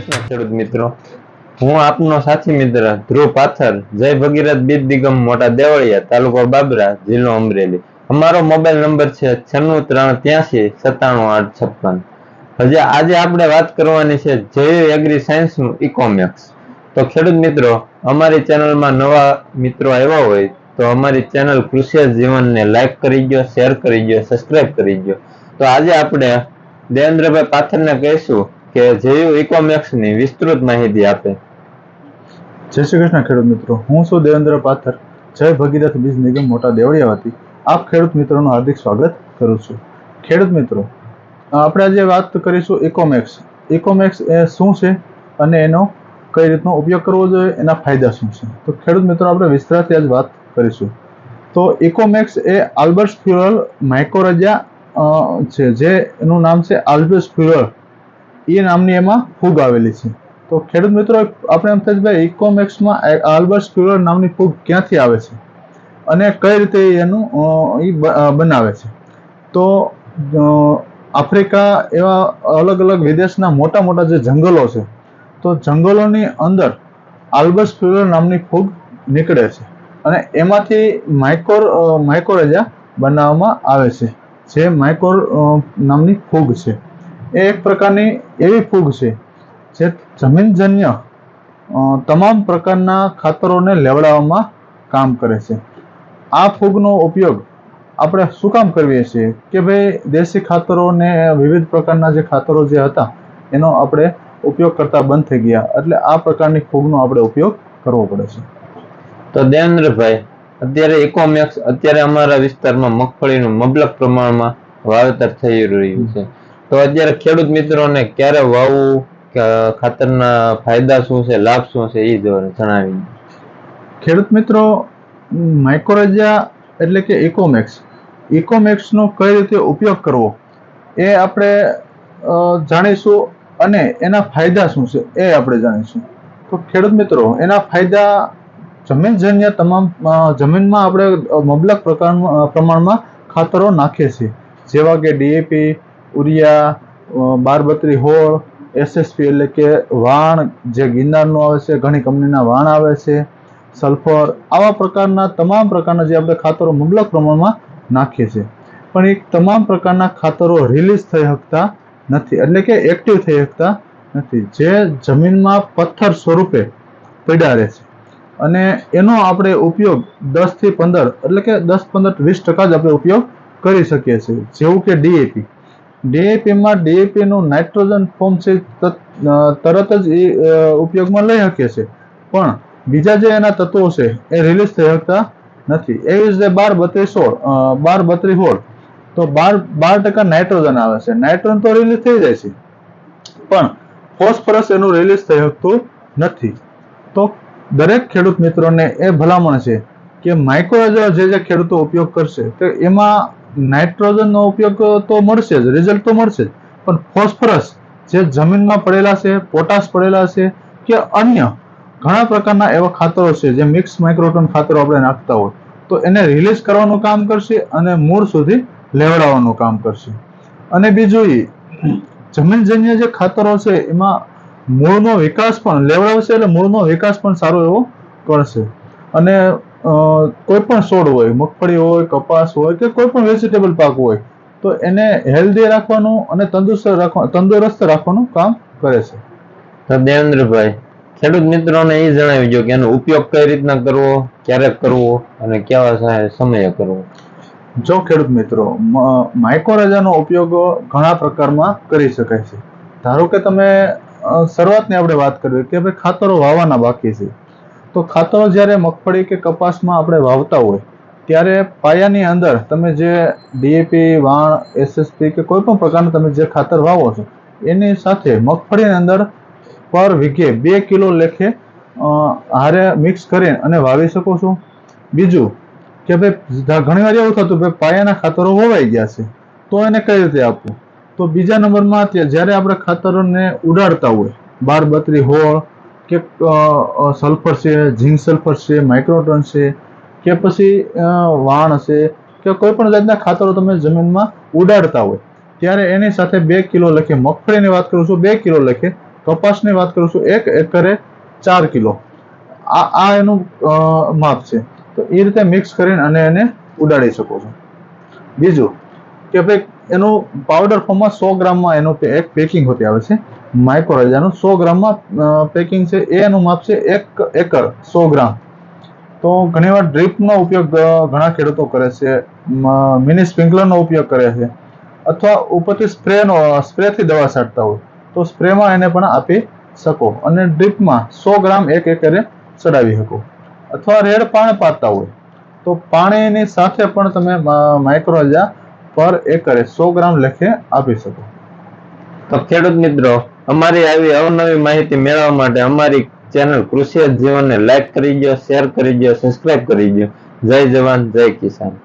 કૃષ્ણ મિત્રો? હું આપનો સાથી મિત્ર ધ્રુવ પાથર, જય ભગીરથ બીજ દિગમ મોટા દેવળિયા, તાલુકો બાબરા, જિલ્લો અમરેલી. અમારો મોબાઈલ નંબર છે છન્નું ત્રણ ત્યાસી સત્તાણું આઠ છપ્પન. હજી આજે આપણે વાત કરવાની છે જૈવ એગ્રી સાયન્સનું ઇકોમેક્સ તો ખેડૂત મિત્રો, અમારી ચેનલમાં નવા મિત્રો આવ્યા હોય તો અમારી ચેનલ કૃષિ જીવનને લાઈક કરી ગયો શેર કરી ગયો સબસ્ક્રાઇબ કરી ગયો તો આજે આપણે દેવેન્દ્રભાઈ પાથરને કહીશું કે જૈવ ઇકોમેક્સની વિસ્તૃત માહિતી આપે. જય શ્રી કૃષ્ણ ખેડૂત મિત્રો. હું છું દેવેન્દ્ર પાથર. જય ભગીરથ બીજ નિગમ મોટા દેવળિયાવાથી આપ ખેડૂત મિત્રોનું હાર્દિક સ્વાગત કરું છું. ખેડૂત મિત્રો, આપણે આજે વાત કરીશું ઇકોમેક્સ ઇકોમેક્સ એ શું છે અને એનો કઈ રીતનો ઉપયોગ કરવો જોઈએ, એના ફાયદા શું છે? તો ખેડૂત મિત્રો, આપણે વિસ્તારથી આજ વાત કરીશું. તો ઇકોમેક્સ એ આલ્બર્ટ ફ્યુરલ માઇકોરજા છે. જે એનું નામ છે આલ્બર્ટ ફ્યુરલ એ નામની એમાં ફૂગ આવેલી છે. તો ખેડૂત મિત્રો, આપણે એમ થાય ભાઈ ઇકોમેક્સમાં આલ્બર્ટ સ્ક્યુલર નામની ફૂગ ક્યાંથી આવે છે? અને કઈ રીતે એનું એ બનાવે છે? તો આફ્રિકા એવા અલગ અલગ વિદેશના મોટા મોટા જે જંગલો છે, તો જંગલોની અંદર આલ્બર્ટ સ્ક્યુલર નામની ફૂગ નીકળે છે. અને એમાંથી માઇકોર માઇકોરેજા બનાવવામાં આવે છે, જે માઇકોર નામની ફૂગ છે. એ એક પ્રકારની એવી ફૂગ છે, જે જમીનજન્ય તમામ પ્રકારના ખાતરોને લેવડાવવામાં કામ કરે છે. આ ફૂગનો ઉપયોગ આપણે શું કામ કરીએ છીએ કે ભાઈ દેશી ખાતરો ને વિવિધ પ્રકારના જે ખાતરો જે હતા, એનો આપણે ઉપયોગ કરતા બંધ થઈ ગયા. એટલે આ પ્રકારની ફૂગનો આપણે ઉપયોગ કરવો પડે છે. તો દેવેન્દ્રભાઈ, અત્યારે ઇકોમેક્સ અત્યારે અમારા વિસ્તારમાં મગફળીનું મબલક પ્રમાણમાં વાવેતર થઈ રહ્યું છે. તો અત્યારે ખેડૂત મિત્રોને ક્યારે વાવવું ખાતરના ફાયદા શું છે, લાભ શું છે એ જણાવી. ખેડૂત મિત્રો માઇક્રોરેજા એટલે કે ઇકોમેક્સ ઇકોમેક્સનો કઈ રીતે ઉપયોગ કરવો, એ આપણે જાણીશું અને એના ફાયદા શું છે, એ આપણે જાણીશું. તો ખેડૂત મિત્રો, એના ફાયદા જમીનજન્ય તમામ જમીનમાં આપણે મબલક પ્રકાર પ્રમાણમાં ખાતરો નાખીએ છીએ. જેવા કે ડીએપી ઉરિયા બારબત્રી હોળ એસએસપી એટલે કે વાણ, જે ગિરનારનું આવે છે, ઘણી કંપનીના વાણ આવે છે, સલ્ફર, આવા પ્રકારના તમામ પ્રકારના જે આપણે ખાતરો મુબલક પ્રમાણમાં નાખીએ છીએ. પણ એ તમામ પ્રકારના ખાતરો રિલીઝ થઈ શકતા નથી, એટલે કે એક્ટિવ થઈ શકતા નથી. જે જમીનમાં પથ્થર સ્વરૂપે પડ્યા રહે છે. અને એનો આપણે ઉપયોગ દસથી પંદર, એટલે કે દસ, પંદર, વીસ ટકા જ આપણે ઉપયોગ કરી શકીએ છીએ. જેવું કે ડીએપી ડીએપીમાં ડીએપીનું નાઇટ્રોજન ફોર્મ છે તરત જ એ ઉપયોગમાં લઈ શકીએ છીએ પણ બીજા જે એના તત્વો છે, એ રિલીઝ થઈ શકતા નથી. એવી જ રીતે બાર બત્રીસ સોળ બાર બત્રીસ હોળ તો બાર બાર ટકા નાઇટ્રોજન આવે છે. નાઇટ્રોજન તો રિલીઝ થઈ જાય છે. પણ ફોસ્ફરસ એનું રિલીઝ થઈ શકતું નથી. તો દરેક ખેડૂત મિત્રોને એ ભલામણ છે કે માઇક્રોરાઇઝર જે જે ખેડૂતો ઉપયોગ કરશે, તો એમાં નાઇટ્રોજનનો ઉપયોગ તો મળશે જ રિઝલ્ટ તો મળશે જ. પણ ફોસ્ફરસ જે જમીનમાં પડેલા છે, પોટાશ પડેલા છે કે અન્ય ઘણા પ્રકારના એવા ખાતરો છે જે મિક્સ માઇક્રોટન ખાતરો આપણે નાખતા હોય, તો એને રિલીઝ કરવાનું કામ કરશે અને મૂળ સુધી લેવડાવવાનું કામ કરશે. અને બીજું જમીનજન્ય જે ખાતરો છે એમાં મૂળનો વિકાસ પણ, લેવડાવશે એટલે મૂળનો વિકાસ પણ સારો એવો કરશે. અને કોઈ પણ છોડ હોય મગફળી હોય કપાસ હોય કે કોઈ પણ વેજીટેબલ પાક હોય તો એને હેલ્ધી રાખવાનું અને તંદુરસ્ત રાખવા તંદુરસ્ત રાખવાનું કામ કરે છે. તો દેવેન્દ્રભાઈ ખેડૂત મિત્રોને એ જણાવી દો કે એનો ઉપયોગ કઈ રીતના કરવો ક્યારે કરવો અને કેવા સમયે કરવો? જો ખેડૂત મિત્રો માઇકોરાજાનો ઉપયોગ ઘણા પ્રકારમાં કરી શકાય છે. ધારો કે તમે શરૂઆતની આપણે વાત કરવી કે ભાઈ ખાતરો વાવવાના બાકી છે. તો ખાતરો જ્યારે મગફળી કે કપાસમાં આપણે વાવતા હોય, ત્યારે પાયાની અંદર તમે જે ડીએપી, વાણ, એસએસપી કે કોઈ પણ પ્રકારના તમે જે ખાતર વાવો છો, એની સાથે મગફળીની અંદર પર વીઘે બે કિલો લેખે હારે મિક્સ કરીને અને વાવી શકો છો. બીજું કે ભાઈ ઘણીવાર ઘણી વાર એવું થતું ભાઈ, પાયાના ખાતરો હોવાઈ ગયા છે, તો એને કઈ રીતે આપવું? તો બીજા નંબરમાં જ્યારે આપણે ખાતરોને ઉડાડતા હોય બાર બત્રી હોળ કે સલ્ફર છે, ઝીંક સલ્ફર છે, માઇક્રોટન છે, કે પછી વાણ છે કે કોઈ પણ જાતના ખાતરો તમે જમીનમાં ઉડાડતા હોય, ત્યારે એની સાથે બે કિલો લખે, મગફળીની વાત કરું છું, બે કિલો લખે, કપાસની વાત કરું છું, એક એકરે ચાર કિલો. આ આ એનું માપ છે. તો એ રીતે મિક્સ કરીને અને એને ઉડાડી શકો છો. બીજું, કે ભાઈ એનું પાવડર ફોર્મમાં સો ગ્રામમાં એનું એક પેકિંગ હોતી આવે છે. માઇક્રોરાજાનું સો ગ્રામમાં પેકિંગ છે. એનું માપ છે એક એકર, સો ગ્રામ. તો ઘણીવાર ડ્રીપનો ઉપયોગ ઘણા ખેડૂતો કરે છે. મિની સ્પ્રિંકલરનો ઉપયોગ કરે છે. અથવા ઉપરથી સ્પ્રેનો, સ્પ્રેથી દવા છાંટતા હોય. તો સ્પ્રેમાં એને પણ આપી શકો. અને ડ્રીપમાં સો ગ્રામ એક એકરે ચડાવી શકો. અથવા રેડ પાણી પાતા હોય. તો પાણીની સાથે પણ તમે માઇક્રોજા પર એકરે સો ગ્રામ લખે આપી શકો. તો ખેડૂત મિત્રો, અમારી આવી અવનવી માહિતી મેળવવા માટે અમારી ચેનલ કૃષિ જીવનને લાઈક કરી દો શેર કરી દો સબસ્ક્રાઇબ કરી દો જય જવાન, જય કિસાન.